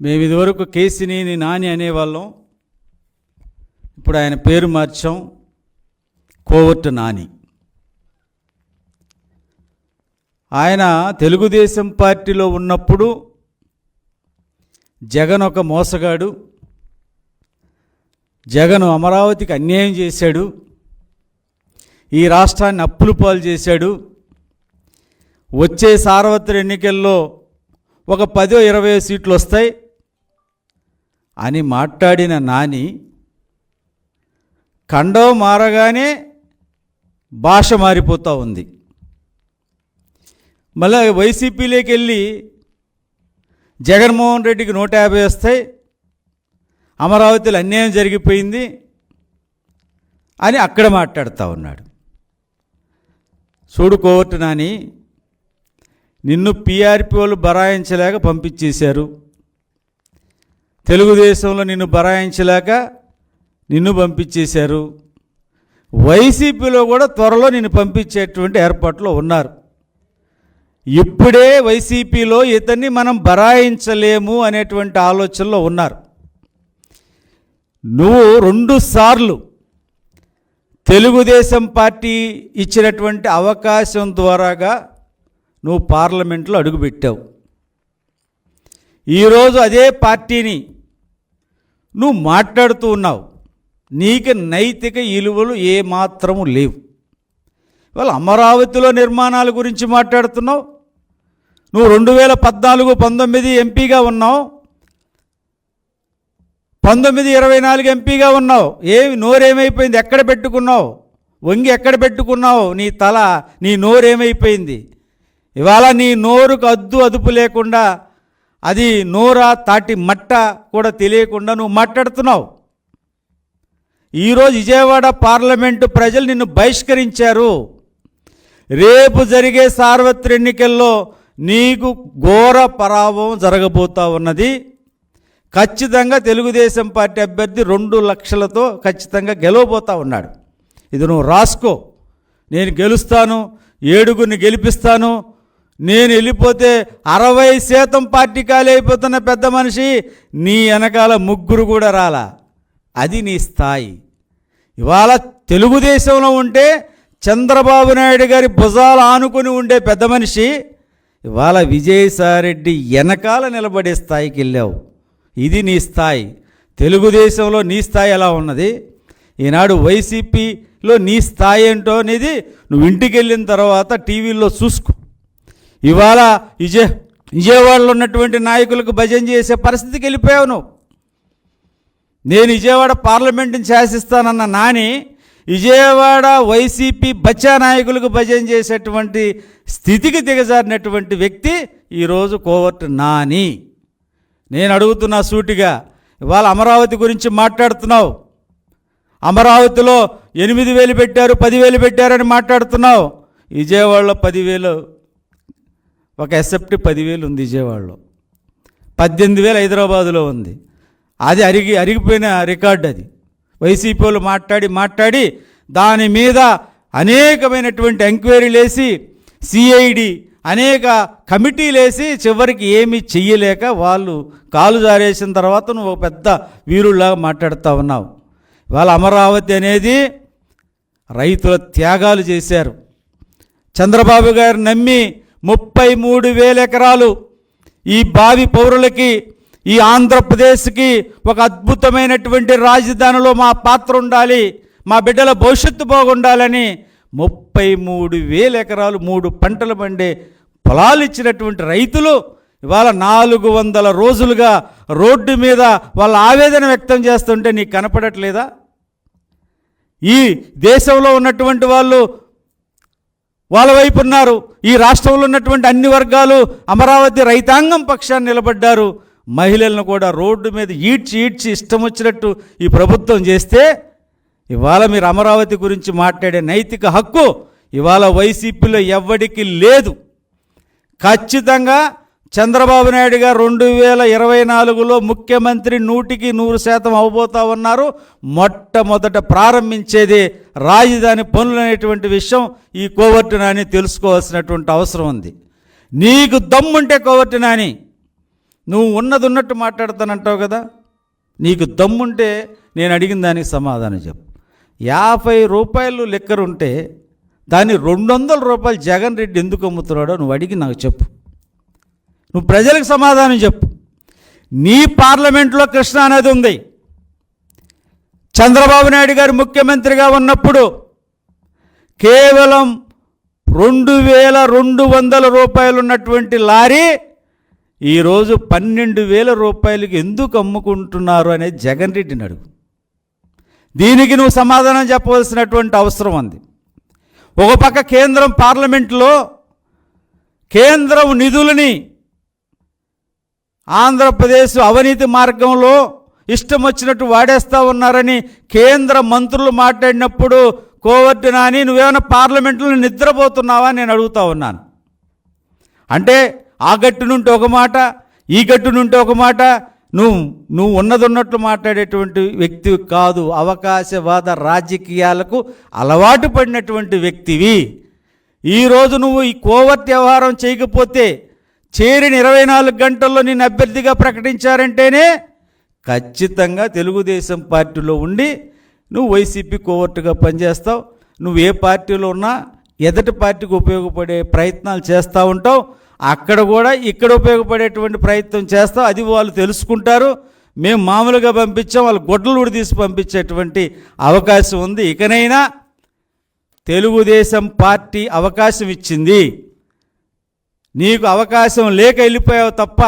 మేము ఇదివరకు కేసినేని నాని అనేవాళ్ళం. ఇప్పుడు ఆయన పేరు మార్చాం. కోవర్టు నాని. ఆయన తెలుగుదేశం పార్టీలో ఉన్నప్పుడు జగన్ ఒక మోసగాడు. జగన్ అమరావతికి అన్యాయం చేశాడు. ఈ రాష్ట్రాన్ని అప్పులు పాలు చేశాడు. వచ్చే సార్వత్రిక ఎన్నికల్లో ఒక పదో ఇరవై సీట్లు వస్తాయి. అని మాట్లాడిన నాని ఖండం మారగానే భాష మారిపోతూ ఉంది. మళ్ళీ వైసీపీలోకి వెళ్ళి జగన్మోహన్ రెడ్డికి నూట యాభై వస్తాయి అమరావతిలో అన్యాయం జరిగిపోయింది అని అక్కడ మాట్లాడుతూ ఉన్నాడు. చూడు కోర్టు నాని నిన్ను పీఆర్పీ వాళ్ళు బరాయించలేక పంపించేశారు. తెలుగుదేశంలో నిన్ను బరాయించలేక నిన్ను పంపించేశారు. వైసీపీలో కూడా త్వరలో నిన్ను పంపించేటువంటి ఏర్పాట్లు ఉన్నారు. ఇప్పుడే వైసీపీలో ఇతన్ని మనం బరాయించలేము అనేటువంటి ఆలోచనలో ఉన్నారు. నువ్వు రెండు సార్లు తెలుగుదేశం పార్టీ ఇచ్చినటువంటి అవకాశం ద్వారాగా నువ్వు పార్లమెంట్లో అడుగుపెట్టావు. ఈరోజు అదే పార్టీని నువ్వు మాట్లాడుతూ ఉన్నావు. నీకు నైతిక విలువలు ఏమాత్రము లేవు. ఇవాళ అమరావతిలో నిర్మాణాల గురించి మాట్లాడుతున్నావు. నువ్వు రెండు వేల పద్నాలుగు పంతొమ్మిది ఎంపీగా ఉన్నావు. పంతొమ్మిది ఇరవై నాలుగు ఎంపీగా ఉన్నావు. ఏమి నోరేమైపోయింది? ఎక్కడ పెట్టుకున్నావు? వంగి ఎక్కడ పెట్టుకున్నావు? నీ తల నీ నోరేమైపోయింది? ఇవాళ నీ నోరుకు అద్దు అదుపు లేకుండా అది నోరా తాటి మట్ట కూడా తెలియకుండా నువ్వు మాట్లాడుతున్నావు. ఈరోజు విజయవాడ పార్లమెంటు ప్రజలు నిన్ను బహిష్కరించారు. రేపు జరిగే సార్వత్రి ఎన్నికల్లో నీకు ఘోర పరాభవం జరగబోతా ఉన్నది. ఖచ్చితంగా తెలుగుదేశం పార్టీ అభ్యర్థి రెండు లక్షలతో ఖచ్చితంగా గెలవబోతా ఉన్నాడు. ఇది నువ్వు రాసుకో. నేను గెలుస్తాను ఏడుగురిని గెలిపిస్తాను నేను వెళ్ళిపోతే అరవై శాతం పార్టీ ఖాళీ అయిపోతున్న పెద్ద మనిషి నీ వెనకాల ముగ్గురు కూడా రాలా. అది నీ స్థాయి. ఇవాళ తెలుగుదేశంలో ఉంటే చంద్రబాబు నాయుడు గారి భుజాలు ఆనుకొని ఉండే పెద్ద మనిషి ఇవాళ విజయసాయిరెడ్డి వెనకాల నిలబడే స్థాయికి వెళ్ళావు. ఇది నీ స్థాయి. తెలుగుదేశంలో నీ స్థాయి ఎలా ఉన్నది? ఈనాడు వైసీపీలో నీ స్థాయి ఏంటో అనేది నువ్వు ఇంటికి వెళ్ళిన తర్వాత టీవీల్లో చూసుకో. ఇవాళ విజయ విజయవాడలో ఉన్నటువంటి నాయకులకు భజన చేసే పరిస్థితికి వెళ్ళిపోయావు నువ్వు. నేను విజయవాడ పార్లమెంటుని శాసిస్తానన్న నాని విజయవాడ వైసీపీ బచ్చా నాయకులకు భజన చేసేటువంటి స్థితికి దిగజారినటువంటి వ్యక్తి ఈరోజు కోవర్ట్ నాని. నేను అడుగుతున్నా సూటిగా ఇవాళ అమరావతి గురించి మాట్లాడుతున్నావు. అమరావతిలో ఎనిమిది వేలు పెట్టారు పదివేలు పెట్టారని మాట్లాడుతున్నావు. విజయవాడలో పదివేలు ఒక ఎస్ఎఫ్టీ పదివేలు ఉంది విజయవాడలో. పద్దెనిమిది వేలు హైదరాబాదులో ఉంది. అది అరిగి అరిగిపోయిన రికార్డు అది. వైసీపీ వాళ్ళు మాట్లాడి మాట్లాడి దాని మీద అనేకమైనటువంటి ఎంక్వైరీలు వేసి సిఐడి అనేక కమిటీలు వేసి చివరికి ఏమీ చెయ్యలేక వాళ్ళు కాలు జారేసిన తర్వాత నువ్వు ఒక పెద్ద వీరుల్లాగా మాట్లాడుతూ ఉన్నావు. వాళ్ళ అమరావతి అనేది రైతుల త్యాగాలు చేశారు. చంద్రబాబు గారు నమ్మి ముప్పై మూడు వేల ఎకరాలు ఈ బావి పౌరులకి ఈ ఆంధ్రప్రదేశ్కి ఒక అద్భుతమైనటువంటి రాజధానిలో మా పాత్ర ఉండాలి మా బిడ్డల భవిష్యత్తు బాగుండాలని ముప్పై మూడు వేల ఎకరాలు మూడు పంటలు పండే పొలాలు ఇచ్చినటువంటి రైతులు ఇవాళ నాలుగు వందల రోజులుగా రోడ్డు మీద వాళ్ళ ఆవేదన వ్యక్తం చేస్తుంటే నీకు కనపడట్లేదా? ఈ దేశంలో ఉన్నటువంటి వాళ్ళు వాళ్ళ వైపు ఉన్నారు. ఈ రాష్ట్రంలో ఉన్నటువంటి అన్ని వర్గాలు అమరావతి రైతాంగం పక్షాన్ని నిలబడ్డారు. మహిళలను కూడా రోడ్డు మీద ఈడ్చి ఈడ్చి ఇష్టం వచ్చినట్టు ఈ ప్రభుత్వం చేస్తే ఇవాళ మీరు అమరావతి గురించి మాట్లాడే నైతిక హక్కు ఇవాళ వైసీపీలో ఎవ్వడికి లేదు. ఖచ్చితంగా చంద్రబాబు నాయుడు గారు రెండు వేల ఇరవై నాలుగులో ముఖ్యమంత్రి నూటికి నూరు శాతం అవబోతా ఉన్నారు. మొట్టమొదట ప్రారంభించేది రాజధాని పనులు అనేటువంటి విషయం ఈ కోవర్టు నాని తెలుసుకోవాల్సినటువంటి అవసరం ఉంది. నీకు దమ్ముంటే కోవర్టు నాని నువ్వు ఉన్నది ఉన్నట్టు మాట్లాడతానంటావు కదా? నీకు దమ్ముంటే నేను అడిగిన దానికి సమాధానం చెప్పు. యాభై రూపాయలు లెక్కరుంటే దాన్ని రెండు వందల రూపాయలు జగన్ రెడ్డి ఎందుకు అమ్ముతున్నాడో నువ్వు అడిగి నాకు చెప్పు. నువ్వు ప్రజలకు సమాధానం చెప్పు. నీ పార్లమెంట్లో కృష్ణ అనేది ఉంది. చంద్రబాబు నాయుడు గారు ముఖ్యమంత్రిగా ఉన్నప్పుడు కేవలం రెండు వేల రెండు వందల రూపాయలు ఉన్నటువంటి లారీ ఈరోజు పన్నెండు వేల రూపాయలకి ఎందుకు అమ్ముకుంటున్నారు అనేది జగన్ రెడ్డిని అడుగు. దీనికి నువ్వు సమాధానం చెప్పవలసినటువంటి అవసరం ఉంది. ఒక పక్క కేంద్రం పార్లమెంట్లో కేంద్రం నిధులని ఆంధ్రప్రదేశ్ అవినీతి మార్గంలో ఇష్టం వచ్చినట్టు వాడేస్తూ ఉన్నారని కేంద్ర మంత్రులు మాట్లాడినప్పుడు కోవర్టు నాని నువ్వేమైనా పార్లమెంట్లో నిద్రపోతున్నావా నేను అడుగుతా ఉన్నాను. అంటే ఆ గట్టు నుండి ఒక మాట ఈ గట్టు నుండి ఒక మాట నువ్వు నువ్వు ఉన్నది ఉన్నట్లు మాట్లాడేటువంటి వ్యక్తి కాదు. అవకాశవాద రాజకీయాలకు అలవాటు పడినటువంటి వ్యక్తివి. ఈరోజు నువ్వు ఈ కోవర్ట్ వ్యవహారం చేయకపోతే చేరిన ఇరవై నాలుగు గంటల్లో నేను అభ్యర్థిగా ప్రకటించారంటేనే ఖచ్చితంగా తెలుగుదేశం పార్టీలో ఉండి నువ్వు వైసీపీ కోవర్టుగా పనిచేస్తావు. నువ్వు ఏ పార్టీలో ఉన్నా ఎదటి పార్టీకి ఉపయోగపడే ప్రయత్నాలు చేస్తూ ఉంటావు. అక్కడ కూడా ఇక్కడ ఉపయోగపడేటువంటి ప్రయత్నం చేస్తావు. అది వాళ్ళు తెలుసుకుంటారు. మేము మామూలుగా పంపించాం. వాళ్ళు గొడ్డలు కూడా తీసి పంపించేటువంటి అవకాశం ఉంది. ఇకనైనా తెలుగుదేశం పార్టీ అవకాశం ఇచ్చింది. నీకు అవకాశం లేక వెళ్ళిపోయావు తప్ప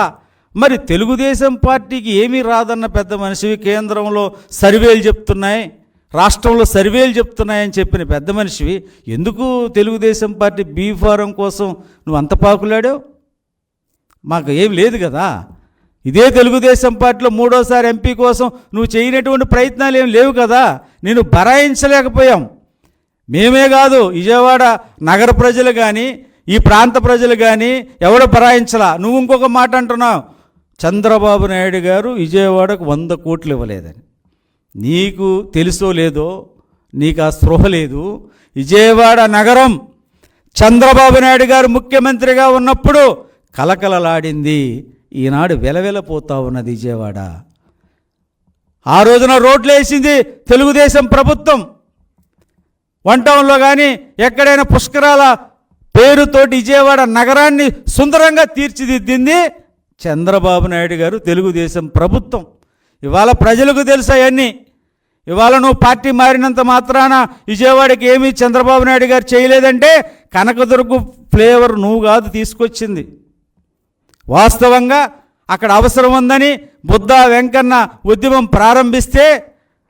మరి తెలుగుదేశం పార్టీకి ఏమీ రాదన్న పెద్ద మనిషివి కేంద్రంలో సర్వేలు చెప్తున్నాయి రాష్ట్రంలో సర్వేలు చెప్తున్నాయని చెప్పిన పెద్ద మనిషివి ఎందుకు తెలుగుదేశం పార్టీ బీ ఫారం కోసం నువ్వు అంత పాకులాడావు? మాకు ఏం లేదు కదా. ఇదే తెలుగుదేశం పార్టీలో మూడోసారి ఎంపీ కోసం నువ్వు చేయనటువంటి ప్రయత్నాలు ఏం లేవు కదా. నేను బరాయించలేకపోయాం. మేమే కాదు విజయవాడ నగర ప్రజలు కానీ ఈ ప్రాంత ప్రజలు కానీ ఎవడ పరాయించలా? నువ్వు ఇంకొక మాట అంటున్నావు. చంద్రబాబు నాయుడు గారు విజయవాడకు వంద కోట్లు ఇవ్వలేదని. నీకు తెలుసో లేదో నీకు ఆ స్పృహ లేదు. విజయవాడ నగరం చంద్రబాబు నాయుడు గారు ముఖ్యమంత్రిగా ఉన్నప్పుడు కలకలలాడింది. ఈనాడు వెలవెలపోతా ఉన్నది విజయవాడ. ఆ రోజున రోడ్లు వేసింది తెలుగుదేశం ప్రభుత్వం. వన్ టౌన్లో కానీ ఎక్కడైనా పుష్కరాల పేరుతోటి విజయవాడ నగరాన్ని సుందరంగా తీర్చిదిద్దింది చంద్రబాబు నాయుడు గారు తెలుగుదేశం ప్రభుత్వం. ఇవాళ ప్రజలకు తెలుసు అవన్నీ. ఇవాళ నువ్వు పార్టీ మారినంత మాత్రాన విజయవాడకి ఏమీ చంద్రబాబు నాయుడు గారు చేయలేదంటే కనకదుర్గు ఫ్లేవర్ నువ్వు కాదు తీసుకొచ్చింది. వాస్తవంగా అక్కడ అవసరం ఉందని బుద్ధ వెంకన్న ఉద్యమం ప్రారంభిస్తే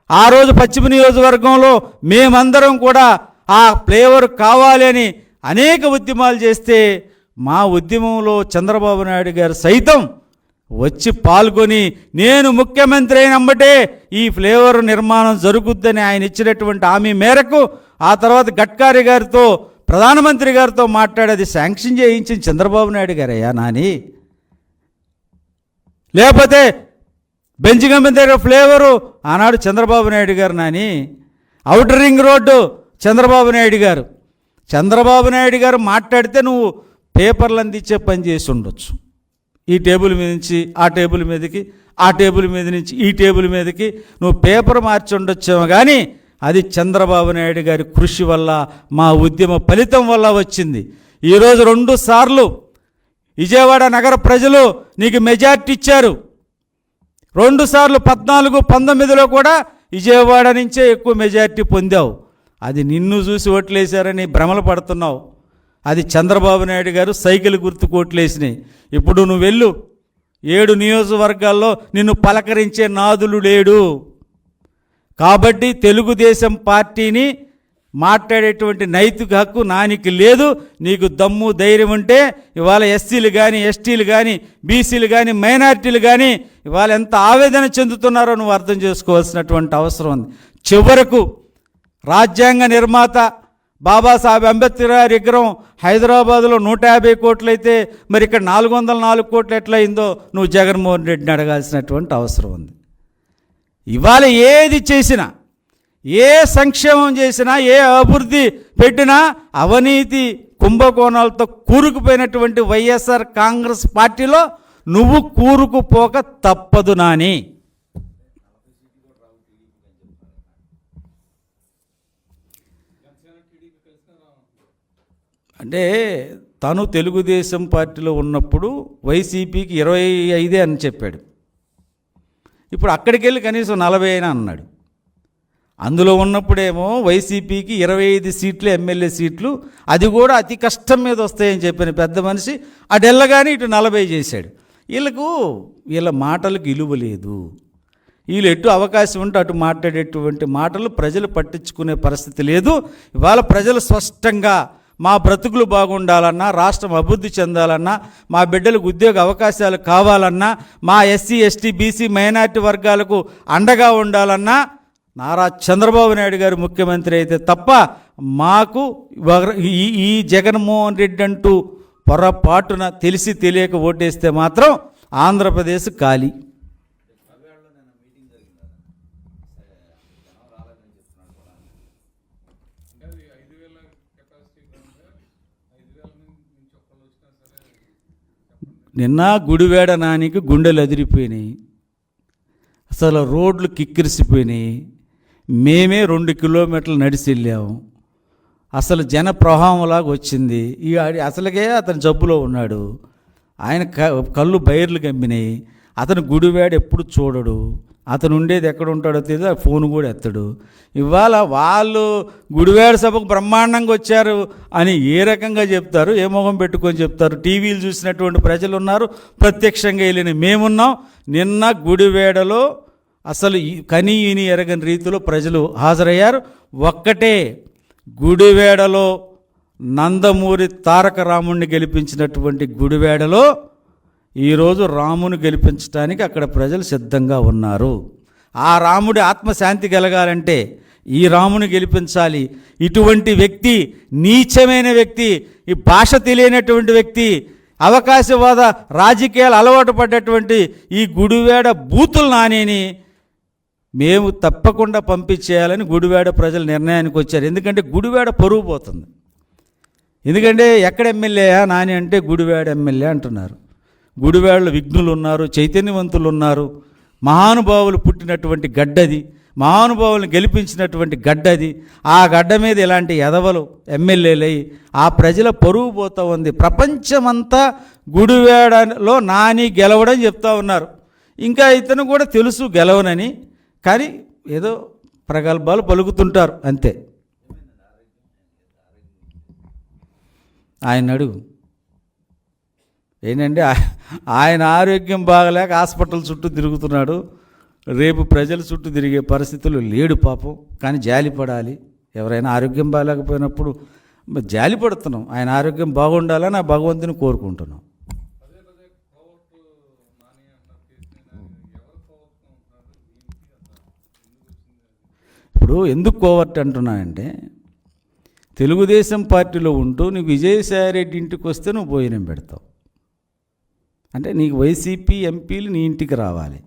ఆ రోజు పశ్చిమ నియోజకవర్గంలో మేమందరం కూడా ఆ ఫ్లేవర్ కావాలి అని అనేక ఉద్యమాలు చేస్తే మా ఉద్యమంలో చంద్రబాబు నాయుడు గారు సైతం వచ్చి పాల్గొని నేను ముఖ్యమంత్రి అయినమ్మటే ఈ ఫ్లేవర్ నిర్మాణం జరుగుద్దని ఆయన ఇచ్చినటువంటి హామీ మేరకు ఆ తర్వాత గడ్కారీ గారితో ప్రధానమంత్రి గారితో మాట్లాడేది శాంక్షన్ చేయించిన చంద్రబాబు నాయుడు గారయ్యా నాని. లేకపోతే బెంజిగమ్మ దగ్గర ఫ్లేవరు ఆనాడు చంద్రబాబు నాయుడు గారు Nani. Outer ring road Chandrababu Naidu గారు. చంద్రబాబు నాయుడు గారు మాట్లాడితే నువ్వు పేపర్లు అందించే పని చేసి ఉండొచ్చు. ఈ టేబుల్ మీద నుంచి ఆ టేబుల్ మీదకి ఆ టేబుల్ మీద నుంచి ఈ టేబుల్ మీదకి నువ్వు పేపర్ మార్చి ఉండొచ్చేమో కానీ అది చంద్రబాబు నాయుడు గారి కృషి వల్ల మా ఉద్యమ ఫలితం వల్ల వచ్చింది. ఈరోజు రెండు సార్లు విజయవాడ నగర ప్రజలు నీకు మెజార్టీ ఇచ్చారు. రెండు సార్లు పద్నాలుగు పంతొమ్మిదిలో కూడా విజయవాడ నుంచే ఎక్కువ మెజార్టీ పొందావు. అది నిన్ను చూసి ఓట్లేశారని భ్రమలు పడుతున్నావు. అది చంద్రబాబు నాయుడు గారు సైకిల్ గుర్తు ఓట్లేసినాయి. ఇప్పుడు నువ్వు వెళ్ళు. ఏడు నియోజకవర్గాల్లో నిన్ను పలకరించే నాదులు లేడు. కాబట్టి తెలుగుదేశం పార్టీని మాట్లాడేటువంటి నైతిక హక్కు నానికి లేదు. నీకు దమ్ము ధైర్యం ఉంటే ఇవాళ ఎస్సీలు కానీ ఎస్టీలు కానీ బీసీలు కానీ మైనారిటీలు కానీ ఇవాళ ఎంత ఆవేదన చెందుతున్నారో నువ్వు అర్థం చేసుకోవాల్సినటువంటి అవసరం ఉంది. చివరకు రాజ్యాంగ నిర్మాత బాబాసాహెబ్ అంబేద్కర్ గారి విగ్రహం హైదరాబాద్లో నూట యాభై కోట్లు అయితే మరి ఇక్కడ నాలుగు వందల నాలుగు కోట్లు ఎట్లయిందో నువ్వు జగన్మోహన్ రెడ్డిని అడగాల్సినటువంటి అవసరం ఉంది. ఇవాళ ఏది చేసినా ఏ సంక్షేమం చేసినా ఏ అభివృద్ధి పెట్టినా అవినీతి కుంభకోణాలతో కూరుకుపోయినటువంటి వైఎస్ఆర్ కాంగ్రెస్ పార్టీలో నువ్వు కూరుకుపోక తప్పదు నాని. అంటే తను తెలుగుదేశం పార్టీలో ఉన్నప్పుడు వైసీపీకి ఇరవై ఐదే అని చెప్పాడు. ఇప్పుడు అక్కడికి వెళ్ళి కనీసం నలభై అయినా అన్నాడు. అందులో ఉన్నప్పుడేమో వైసీపీకి ఇరవై ఐదు సీట్లు ఎమ్మెల్యే సీట్లు అది కూడా అతి కష్టం మీద వస్తాయని చెప్పిన పెద్ద మనిషి అటు వెళ్ళగానే ఇటు నలభై చేశాడు. వీళ్ళకు వీళ్ళ మాటలకు విలువ లేదు. వీళ్ళు ఎటు అవకాశం ఉంటే అటు మాట్లాడేటువంటి మాటలు ప్రజలు పట్టించుకునే పరిస్థితి లేదు. ఇవాళ ప్రజలు స్పష్టంగా మా బ్రతుకులు బాగుండాలన్నా రాష్ట్రం అభివృద్ధి చెందాలన్నా మా బిడ్డలకు ఉద్యోగ అవకాశాలు కావాలన్నా మా ఎస్సీ ఎస్టీ బీసీ మైనార్టీ వర్గాలకు అండగా ఉండాలన్నా నారా చంద్రబాబు నాయుడు గారు ముఖ్యమంత్రి అయితే తప్ప మాకు ఈ ఈ జగన్మోహన్ రెడ్డి అంటూ పొరపాటున తెలిసి తెలియక ఓటేస్తే మాత్రం ఆంధ్రప్రదేశ్ ఖాళీ అంటే అది ఐదు వేల కెపాసిటీ ఉంటే ఐదు వేల నుంచి ఒక్కళ్ళు వచ్చినా సరే చెప్పండి నిన్న గుడివేడ నానికి గుండెలు అదిరిపోయినాయి అసలు రోడ్లు కిక్కిరిసిపోయినాయి. మేమే రెండు కిలోమీటర్లు నడిచి వెళ్ళాము అసలు జన ప్రవాహంలాగా వచ్చింది. ఈ ఆడి- అసలుకే అతను జబ్బులో ఉన్నాడు. ఆయన క- కళ్ళు బైర్లు గమ్మినాయి. అతను గుడివేడ ఎప్పుడు చూడడు. అతను ఉండేది ఎక్కడ ఉంటాడో తెలియదు ఆ ఫోన్ కూడా ఎత్తడు. ఇవాళ వాళ్ళు గుడివేడ సభకు బ్రహ్మాండంగా వచ్చారు అని ఏ రకంగా చెప్తారు ఏ మొహం పెట్టుకొని చెప్తారు? టీవీలు చూసినటువంటి ప్రజలు ఉన్నారు ప్రత్యక్షంగా వెళ్ళిన మేమున్నాం. నిన్న గుడివేడలో అసలు ఈ కని ఇని ఎరగని రీతిలో ప్రజలు హాజరయ్యారు. ఒక్కటే గుడివేడలో నందమూరి తారక రాముణ్ణి గెలిపించినటువంటి గుడివేడలో ఈరోజు రామును గెలిపించడానికి అక్కడ ప్రజలు సిద్ధంగా ఉన్నారు. ఆ రాముడి ఆత్మశాంతి కలగాలంటే ఈ రాముని గెలిపించాలి. ఇటువంటి వ్యక్తి నీచమైన వ్యక్తి ఈ భాష తెలియనటువంటి వ్యక్తి అవకాశవాద రాజకీయాలు అలవాటు పడ్డటువంటి ఈ గుడివేడ బూతులు నానేని మేము తప్పకుండా పంపించేయాలని గుడివేడ ప్రజలు నిర్ణయానికి వచ్చారు. ఎందుకంటే గుడివేడ పరువు పోతుంది. ఎందుకంటే ఎక్కడ ఎమ్మెల్యేయా నాని అంటే గుడివేడ ఎమ్మెల్యే అంటున్నారు. గుడివాడలో విఘ్నులు ఉన్నారు చైతన్యవంతులు ఉన్నారు మహానుభావులు పుట్టినటువంటి గడ్డది మహానుభావులను గెలిపించినటువంటి గడ్డది. ఆ గడ్డ మీద ఇలాంటి ఎదవలు ఎమ్మెల్యేలై ఆ ప్రజల పరువు పోతూ ఉంది. ప్రపంచమంతా గుడివేడలో నాని గెలవడని చెప్తా ఉన్నారు. ఇంకా ఇతను కూడా తెలుసు గెలవనని కానీ ఏదో ప్రగల్భాలు పలుకుతుంటారు అంతే. ఆయన అడుగు. ఏంటంటే ఆయన ఆరోగ్యం బాగలేక హాస్పిటల్ చుట్టూ తిరుగుతున్నాడు. రేపు ప్రజల చుట్టూ తిరిగే పరిస్థితులు లేడు పాపం. కానీ జాలి పడాలి. ఎవరైనా ఆరోగ్యం బాగాలేకపోయినప్పుడు జాలి పడుతున్నాం. ఆయన ఆరోగ్యం బాగుండాలని ఆ భగవంతుని కోరుకుంటున్నాం. ఇప్పుడు ఎందుకు కోవర్ట్ అంటున్నానంటే తెలుగుదేశం పార్టీలో ఉంటూ నీకు విజయసాయిరెడ్డి ఇంటికి వస్తే నువ్వు భోజనం పెడతావు. అంటే నీకు వైసీపీ ఎంపీలు నీ ఇంటికి రావాలి.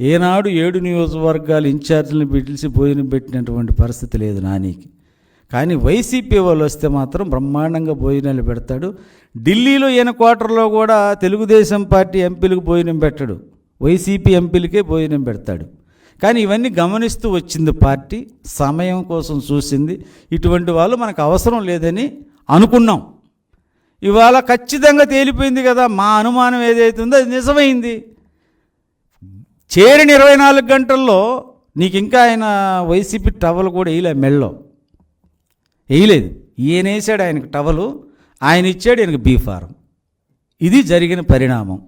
ఏనాడు ఏడు నియోజకవర్గాలు ఇన్ఛార్జీలను పిలిచి భోజనం పెట్టినటువంటి పరిస్థితి లేదు నానికి. కానీ వైసీపీ వాళ్ళు వస్తే మాత్రం బ్రహ్మాండంగా భోజనాలు పెడతాడు. ఢిల్లీలో ఈయన క్వార్టర్లో కూడా తెలుగుదేశం పార్టీ ఎంపీలకు భోజనం పెట్టడు. వైసీపీ ఎంపీలకే భోజనం పెడతాడు. కానీ ఇవన్నీ గమనిస్తూ వచ్చింది పార్టీ సమయం కోసం చూసింది. ఇటువంటి వాళ్ళు మనకు అవసరం లేదని అనుకున్నాం. ఇవాళ ఖచ్చితంగా తేలిపోయింది కదా మా అనుమానం ఏదైతుందో ఉందో అది నిజమైంది. చేరిన ఇరవై నాలుగు గంటల్లో నీకు ఇంకా ఆయన వైసీపీ టవల్ కూడా వేయలే మెళ్ళో. వేయలేదు. ఈయన వేసాడు ఆయనకు టవలు ఆయన ఇచ్చాడు ఈయనకు బీఫారం ఇది జరిగిన పరిణామం.